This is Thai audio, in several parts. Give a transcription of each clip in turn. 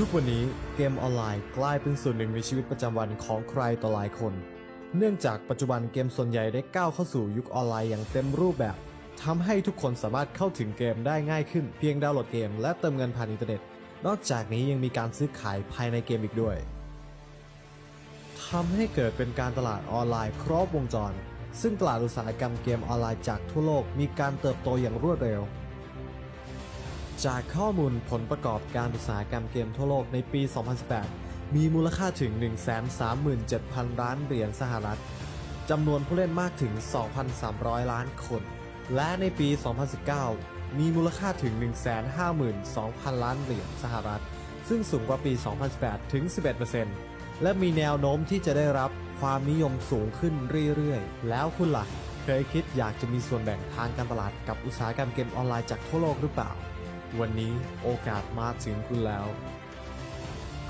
ทุกวันนี้เกมออนไลน์กลายเป็นส่วนหนึ่งในชีวิตประจำวันของใครต่อหลายคน เนื่องจากปัจจุบันเกมส่วนใหญ่ได้ก้าวเข้าสู่ยุคออนไลน์อย่างเต็มรูปแบบทำให้ทุกคนสามารถเข้าถึงเกมได้ง่ายขึ้น เพียงดาวน์โหลดเกมและเติมเงินผ่านอินเทอร์เน็ต นอกจากนี้ยังมีการซื้อขายภายในเกมอีกด้วยทำให้เกิดเป็นการตลาดออนไลน์ครอบวงจร ซึ่งตลาดอุตสาหกรรมเกมออนไลน์จากทั่วโลกมีการเติบโตอย่างรวดเร็ว จากข้อมูลผลประกอบการอุตสาหกรรมเกมทั่วโลกในปี 2018 มีมูลค่าถึง 137,000 ล้านเหรียญสหรัฐ จำนวนผู้เล่นมากถึง 2,300 ล้านคน และในปี 2019 มีมูลค่าถึง 152,000 ล้านเหรียญสหรัฐ ซึ่งสูงกว่าปี 2018 ถึง 11%และมีแนวโน้มที่จะได้รับความนิยมสูงขึ้นเรื่อยๆ แล้วคุณล่ะ เคยคิดอยากจะมีส่วนแบ่งทางการตลาดกับอุตสาหกรรมเกมออนไลน์จากทั่วโลกหรือเปล่า วันนี้โอกาสมาถึงคุณแล้ว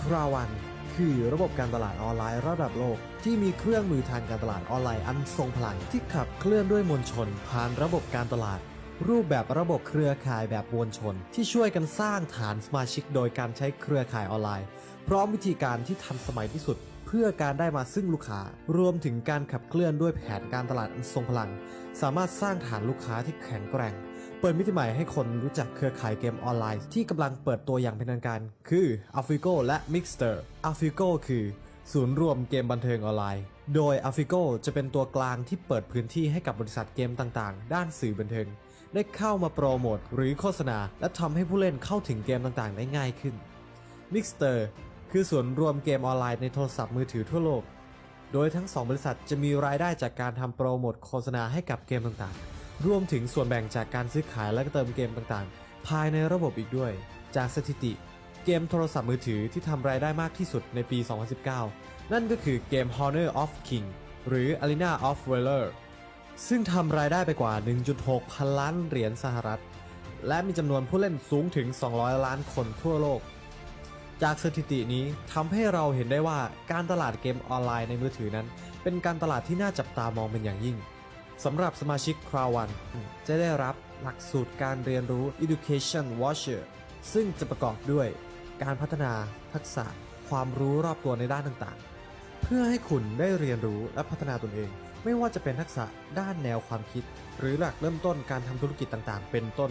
คราวันคือระบบการตลาดออนไลน์ระดับโลก ที่มีเครื่องมือทางการตลาดออนไลน์อันทรงพลังที่ขับเคลื่อนด้วยมวลชน ผ่านระบบการตลาด รูปแบบระบบเครือข่ายแบบมวลชน ที่ช่วยกันสร้างฐานสมาชิกโดยการใช้เครือข่ายออนไลน์ พร้อมวิธีการที่ทันสมัยที่สุด เพื่อการได้มาซึ่งลูกค้า รวมถึงการขับเคลื่อนด้วยแผนการตลาดอันทรงพลัง สามารถสร้างฐานลูกค้าที่แข็งแกร่ง เปิดมิติใหม่ให้คนรู้จักเครือข่ายเกมออนไลน์ ที่กำลังเปิดตัวอย่างเป็นทางการ คือ a f i g o และ Mixter a f i g o คือศูนย์รวมเกมบันเทิงออนไลน์ โดย a f i g o จะเป็นตัวกลางที่เปิดพื้นที่ให้กับบริษัทเกมต่างๆ ด้านสื่อบันเทิง ได้เข้ามาโปรโมทหรือโฆษณา และทำให้ผู้เล่นเข้าถึงเกมต่างๆ ได้ง่ายขึ้น Mixter คือศูนย์รวมเกมออนไลน์ในโทรศัพท์มือถือทั่วโลก โดยทั้ง 2 บริษัทจะมีรายได้จากการทำโปรโมทโฆษณาให้กับเกมต่างๆ รวมถึงส่วนแบ่งจากการซื้อขายและเติมเกมต่างๆ ภายในระบบอีกด้วย จากสถิติ เกมโทรศัพท์มือถือที่ทำรายได้มากที่สุดในปี 2019 นั่นก็คือเกม Honor of King หรือ Arena of Valor ซึ่งทำรายได้ไปกว่า 1.6 พันล้านเหรียญสหรัฐ และมีจำนวนผู้เล่นสูงถึง 200 ล้านคนทั่วโลก จากสถิตินี้ทำให้เราเห็นได้ว่าการตลาดเกมออนไลน์ในมือถือนั้น เป็นการตลาดที่น่าจับตามองเป็นอย่างยิ่ง สำหรับสมาชิกคราวันจะได้รับหลักสูตรการเรียนรู้ Education Watcher ซึ่งจะประกอบด้วยการพัฒนาทักษะความรู้รอบตัวในด้านต่างๆ เพื่อให้คุณได้เรียนรู้และพัฒนาตนเอง ไม่ว่าจะเป็นทักษะด้านแนวความคิด หรือหลักเริ่มต้นการทำธุรกิจต่างๆ เป็นต้น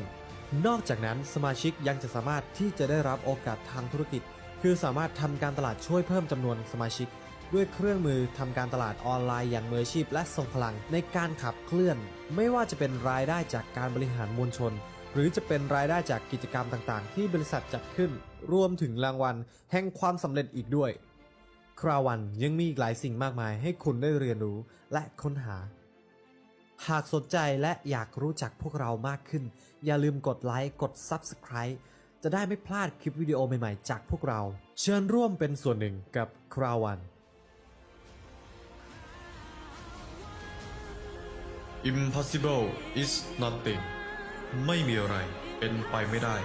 นอกจากนั้นสมาชิกยังจะสามารถที่จะได้รับโอกาสทางธุรกิจ คือสามารถทำการตลาดช่วยเพิ่มจำนวนสมาชิก ด้วยเครื่องมือทำการตลาดออนไลน์อย่างมืออาชีพและทรงพลังในการขับเคลื่อน ไม่ว่าจะเป็นรายได้จากการบริหารมวลชน หรือจะเป็นรายได้จากกิจกรรมต่างๆ ที่บริษัทจัดขึ้น รวมถึงรางวัลแห่งความสำเร็จอีกด้วย คราวันยังมีอีกหลายสิ่งมากมายให้คุณได้เรียนรู้และค้นหา หากสนใจและอยากรู้จักพวกเรามากขึ้น อย่าลืมกดไลค์กด Subscribe จะได้ไม่พลาดคลิปวิดีโอใหม่ ๆ จากพวกเรา เชิญร่วมเป็นส่วนหนึ่งกับคราวัน Impossible is nothing ไม่มีอะไรเป็นไปไม่ได้